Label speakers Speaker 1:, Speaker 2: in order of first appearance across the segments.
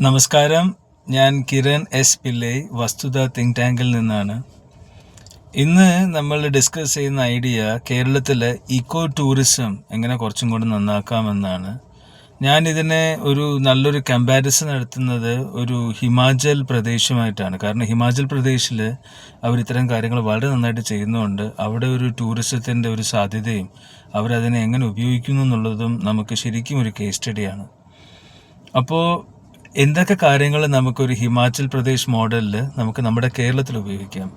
Speaker 1: നമസ്കാരം. ഞാൻ കിരൺ എസ് പിള്ളൈ വസ്തുത തിങ്ക് ടാങ്കിൽ നിന്നാണ്. ഇന്ന് നമ്മൾ ഡിസ്കസ് ചെയ്യുന്ന ഐഡിയ കേരളത്തിലെ ഇക്കോ ടൂറിസം എങ്ങനെ കുറച്ചും കൂടി നന്നാക്കാമെന്നാണ്. ഞാൻ ഇതിനെ ഒരു നല്ലൊരു കമ്പാരിസൺ നടത്തുന്നത് ഒരു ഹിമാചൽ പ്രദേശുമായിട്ടാണ്. കാരണം ഹിമാചൽ പ്രദേശിൽ അവർ ഇത്തരം കാര്യങ്ങൾ വളരെ നന്നായിട്ട് ചെയ്യുന്നുണ്ട്. അവിടെ ഒരു ടൂറിസത്തിന്റെ ഒരു സാധ്യതയും അവരതിനെ എങ്ങനെ ഉപയോഗിക്കുന്നു എന്നുള്ളതും നമുക്ക് ശരിക്കും ഒരു കേസ് സ്റ്റഡിയാണ് അപ്പോൾ എന്തൊക്കെ കാര്യങ്ങൾ നമുക്കൊരു ഹിമാചൽ പ്രദേശ് മോഡലിൽ നമുക്ക് നമ്മുടെ കേരളത്തിൽ ഉപയോഗിക്കാം?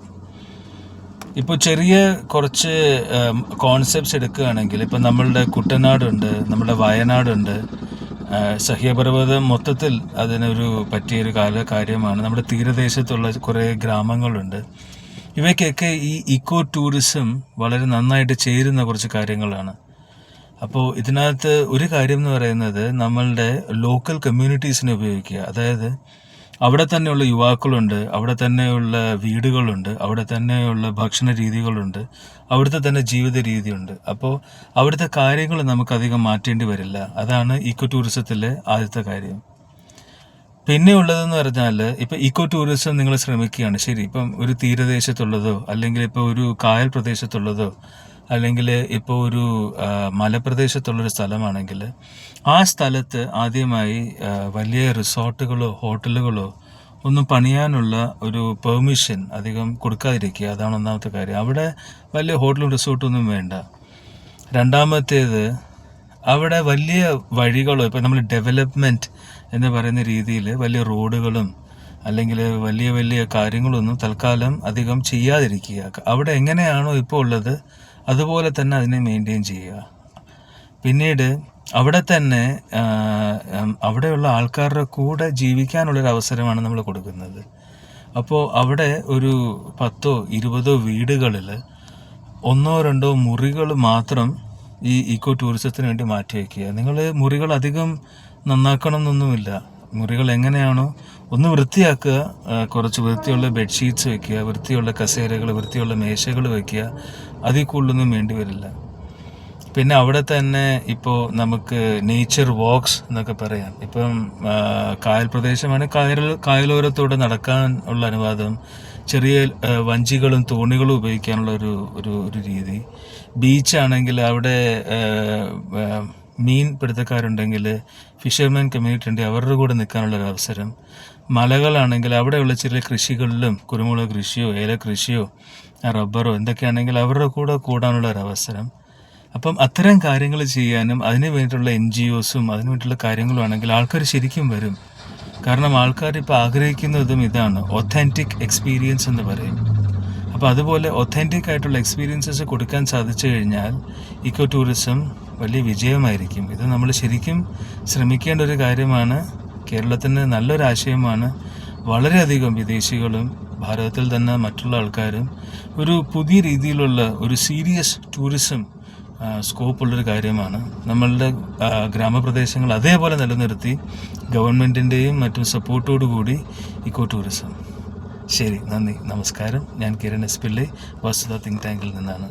Speaker 1: ഇപ്പോൾ ചെറിയ കുറച്ച് കോൺസെപ്റ്റ്സ് എടുക്കുകയാണെങ്കിൽ ഇപ്പം നമ്മളുടെ കുട്ടനാടുണ്ട് നമ്മുടെ വയനാടുണ്ട് സഹ്യപർവതം മൊത്തത്തിൽ അതിനൊരു പറ്റിയൊരു കാല കാര്യമാണ്. നമ്മുടെ തീരദേശത്തുള്ള കുറേ ഗ്രാമങ്ങളുണ്ട്. ഇവയ്ക്കൊക്കെ ഈ ഇക്കോ ടൂറിസം വളരെ നന്നായിട്ട് ചേരുന്ന കുറച്ച് കാര്യങ്ങളാണ്. അപ്പോൾ ഇതിനകത്ത് ഒരു കാര്യം എന്ന് പറയുന്നത് നമ്മളുടെ ലോക്കൽ കമ്മ്യൂണിറ്റീസിനെ ഉപയോഗിക്കുക. അതായത് അവിടെ തന്നെയുള്ള യുവാക്കളുണ്ട് അവിടെ തന്നെയുള്ള വീടുകളുണ്ട് അവിടെ തന്നെയുള്ള ഭക്ഷണ രീതികളുണ്ട് അവിടുത്തെ തന്നെ ജീവിത രീതിയുണ്ട്. അപ്പോൾ അവിടുത്തെ കാര്യങ്ങൾ നമുക്കധികം മാറ്റേണ്ടി വരില്ല. അതാണ് ഈക്കോ ടൂറിസത്തിലെ ആദ്യത്തെ കാര്യം. പിന്നെ ഉള്ളതെന്ന് പറഞ്ഞാൽ ഇപ്പം ഇക്കോ ടൂറിസം നിങ്ങൾ ശ്രമിക്കുകയാണ്. ശരി ഇപ്പം ഒരു തീരദേശത്തുള്ളതോ അല്ലെങ്കിൽ ഇപ്പോൾ ഒരു കായൽ പ്രദേശത്തുള്ളതോ അല്ലെങ്കിൽ ഇപ്പോൾ ഒരു മലപ്രദേശത്തുള്ളൊരു സ്ഥലമാണെങ്കിൽ ആ സ്ഥലത്ത് ആദ്യമായി വലിയ റിസോർട്ടുകളോ ഹോട്ടലുകളോ ഒന്നും പണിയാനുള്ള ഒരു പെർമിഷൻ അധികം കൊടുക്കാതിരിക്കുക. അതാണ് ഒന്നാമത്തെ കാര്യം. അവിടെ വലിയ ഹോട്ടലും റിസോർട്ടൊന്നും വേണ്ട. രണ്ടാമത്തേത് അവിടെ വലിയ വഴികളോ ഇപ്പം നമ്മൾ ഡെവലപ്മെന്റ് എന്ന് പറയുന്ന രീതിയിൽ വലിയ റോഡുകളും അല്ലെങ്കിൽ വലിയ വലിയ കാര്യങ്ങളൊന്നും തൽക്കാലം അധികം ചെയ്യാതിരിക്കുക. അവിടെ എങ്ങനെയാണോ ഇപ്പോൾ ഉള്ളത് അതുപോലെ തന്നെ അതിനെ മെയിന്റെയിൻ ചെയ്യുക. പിന്നീട് അവിടെ തന്നെ അവിടെയുള്ള ആൾക്കാരുടെ കൂടെ ജീവിക്കാനുള്ളൊരു അവസരമാണ് നമ്മൾ കൊടുക്കുന്നത്. അപ്പോൾ അവിടെ ഒരു പത്തോ ഇരുപതോ വീടുകളിൽ ഒന്നോ രണ്ടോ മുറികൾ മാത്രം ഈ ഇക്കോ ടൂറിസത്തിന് വേണ്ടി മാറ്റി വയ്ക്കുക നിങ്ങൾ മുറികൾ അധികം നന്നാക്കണം എന്നൊന്നുമില്ല മുറികൾ എങ്ങനെയാണോ ഒന്ന് വൃത്തിയാക്കുക കുറച്ച് വൃത്തിയുള്ള ബെഡ്ഷീറ്റ്സ് വെക്കുക വൃത്തിയുള്ള കസേരകൾ വൃത്തിയുള്ള മേശകൾ വെക്കുക അതിൽ കൂടുതലൊന്നും വേണ്ടി വരില്ല. പിന്നെ അവിടെ തന്നെ ഇപ്പോൾ നമുക്ക് നേച്ചർ വാക്സ് എന്നൊക്കെ പറയാം. ഇപ്പം കായൽ പ്രദേശമാണ് കായൽ കായലോരത്തൂടെ നടക്കാൻ ഉള്ള അനുവാദം ചെറിയ വഞ്ചികളും തോണികളും ഉപയോഗിക്കാനുള്ള ഒരു ഒരു ഒരു രീതി. ബീച്ചാണെങ്കിൽ അവിടെ മീൻ പിടുത്തക്കാരുണ്ടെങ്കിൽ ഫിഷർമാൻ കമ്മ്യൂണിറ്റി ഉണ്ടെങ്കിൽ അവരുടെ കൂടെ നിൽക്കാനുള്ള ഒരു അവസരം. മലകളാണെങ്കിൽ അവിടെയുള്ള ചെറിയ കൃഷികളിലും കുരുമുളക് കൃഷിയോ ഏല കൃഷിയോ റബ്ബറോ എന്തൊക്കെയാണെങ്കിൽ അവരുടെ കൂടെ കൂടാനുള്ള ഒരു അവസരം. അപ്പം അത്തരം കാര്യങ്ങൾ ചെയ്യാനും അതിന് വേണ്ടിയിട്ടുള്ള എൻ ജി ഒസും അതിന് വേണ്ടിയിട്ടുള്ള കാര്യങ്ങളും ആണെങ്കിൽ ആൾക്കാർ ശരിക്കും വരും. കാരണം ആൾക്കാർ ഇപ്പോൾ ആഗ്രഹിക്കുന്നതും ഇതാണ് ഒത്തന്റിക് എക്സ്പീരിയൻസ് എന്ന് പറയും. അപ്പോൾ അതുപോലെ ഒത്തന്റിക് ആയിട്ടുള്ള എക്സ്പീരിയൻസസ് കൊടുക്കാൻ സാധിച്ചു കഴിഞ്ഞാൽ ഇക്കോ ടൂറിസം വലിയ വിജയമായിരിക്കും. ഇത് നമ്മൾ ശരിക്കും ശ്രമിക്കേണ്ട ഒരു കാര്യമാണ്. കേരളത്തിന് നല്ലൊരാശയമാണ് വളരെയധികം വിദേശികളും ഭാരതത്തിൽ തന്നെ മറ്റുള്ള ആൾക്കാരും ഒരു പുതിയ രീതിയിലുള്ള ഒരു സീരിയസ് ടൂറിസം സ്കോപ്പുള്ളൊരു കാര്യമാണ്. നമ്മളുടെ ഗ്രാമപ്രദേശങ്ങൾ അതേപോലെ നിലനിർത്തി ഗവൺമെന്റിന്റെയും മറ്റും സപ്പോർട്ടോടു കൂടി ഇക്കോ ടൂറിസം. ശരി നന്ദി. നമസ്കാരം. ഞാൻ കിരൺ എസ് പിള്ളി വസ്തുത തിങ്ക് ടാങ്കിൽ നിന്നാണ്.